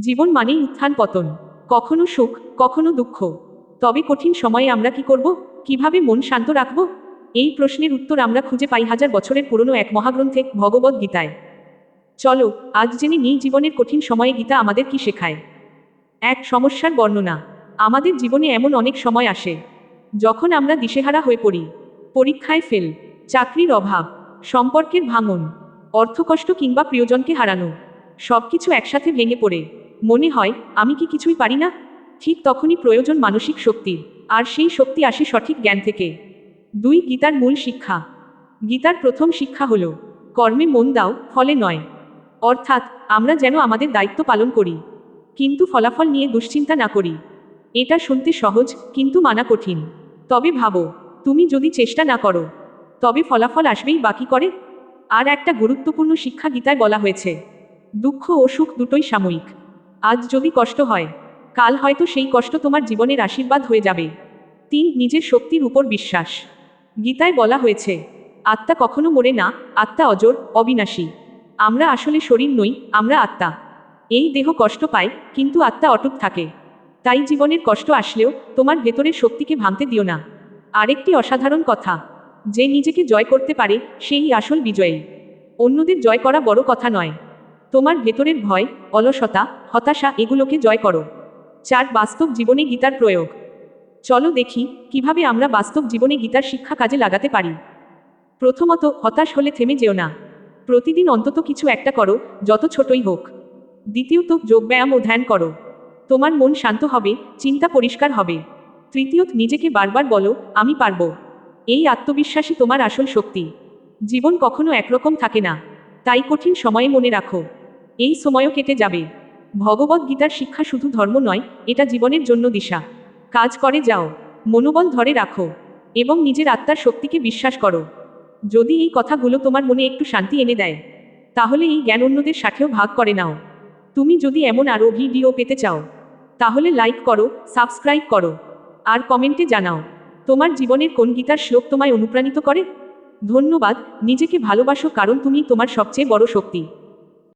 জীবন মানেই উত্থান পতন। কখনো সুখ, কখনো দুঃখ। তবে কঠিন সময়ে আমরা কি করব? কীভাবে মন শান্ত রাখব? এই প্রশ্নের উত্তর আমরা খুঁজে পাই হাজার বছরের পুরনো এক মহাগ্রন্থে ভগবদ গীতায়। চলো, আজ জেনে নিই জীবনের কঠিন সময়ে গীতা আমাদের কি শেখায়। এক সমস্যার বর্ণনা। আমাদের জীবনে এমন অনেক সময় আসে। যখন আমরা দিশেহারা হয়ে পড়ি। পরীক্ষায় ফেল, চাকরির অভাব, সম্পর্কের ভাঙন, অর্থকষ্ট কিংবা প্রিয়জনকে হারানো, সবকিছু একসাথে ভেঙে পড়ে। মনে হয়, আমি কি কিছুই পারি না? ঠিক তখনই প্রয়োজন মানসিক শক্তির আর সেই শক্তি আসে সঠিক জ্ঞান থেকে। দুই, গীতার মূল শিক্ষা। গীতার প্রথম শিক্ষা হল, কর্মে মন দাও, ফলে নয়। অর্থাৎ, আমরা যেন আমাদের দায়িত্ব পালন করি, কিন্তু ফলাফল নিয়ে দুশ্চিন্তা না করি। এটা শুনতে সহজ, কিন্তু মানা কঠিন। তবে ভাবো, তুমি যদি চেষ্টা না করো, তবে ফলাফল আসবেই বাকি করে? আর একটা গুরুত্বপূর্ণ শিক্ষা গীতায় বলা হয়েছে, দুঃখ ও সুখ দুটোই সাময়িক। আজ যদি কষ্ট হয়, কাল হয়তো সেই কষ্ট তোমার জীবনের আশীর্বাদ হয়ে যাবে। তিন, নিজের শক্তির উপর বিশ্বাস। গীতায় বলা হয়েছে, আত্মা কখনো মরে না, আত্মা অজর, অবিনাশী। আমরা আসলে শরীর নই, আমরা আত্মা। এই দেহ কষ্ট পায়, কিন্তু আত্মা অটুট থাকে। তাই জীবনের কষ্ট আসলেও তোমার ভেতরের শক্তিকে ভাঙতে দিও না। আরেকটি অসাধারণ কথা, যে নিজেকে জয় করতে পারে, সেই আসল বিজয়ী। অন্যদের জয় করা বড় কথা নয়। তোমার ভেতরের ভয়, অলসতা, হতাশা এগুলোকে জয় করো। চার, বাস্তব জীবনে গীতার প্রয়োগ। চলো দেখি, কীভাবে আমরা বাস্তব জীবনে গীতার শিক্ষা কাজে লাগাতে পারি। প্রথমত, হতাশ হলে থেমে যেও না। প্রতিদিন অন্তত কিছু একটা করো, যত ছোটই হোক। দ্বিতীয়ত, যোগব্যায়াম ও ধ্যান করো। তোমার মন শান্ত হবে, চিন্তা পরিষ্কার হবে। তৃতীয়ত, নিজেকে বারবার বলো, আমি পারব। এই আত্মবিশ্বাসই তোমার আসল শক্তি। জীবন কখনো একরকম থাকে না। তাই কঠিন সময়ে মনে রাখো। এই সময়ও কেটে যাবে। ভগবদ গীতার শিক্ষা শুধু ধর্ম নয়, এটা জীবনের জন্য দিশা। কাজ করে যাও, মনোবল ধরে রাখো, এবং নিজের আত্মার শক্তিকে বিশ্বাস করো। যদি এই কথাগুলো তোমার মনে একটু শান্তি এনে দেয়, তাহলে এই জ্ঞান অন্যদের সাথেও ভাগ করে নাও। তুমি যদি এমন আরও ভিডিও পেতে চাও, তাহলে লাইক করো সাবস্ক্রাইব করো, আর কমেন্টে জানাও, তোমার জীবনের কোন গীতার শ্লোক তোমায় অনুপ্রাণিত করে। ধন্যবাদ, নিজেকে ভালোবাসো কারণ তুমি তোমার সবচেয়ে বড় শক্তি।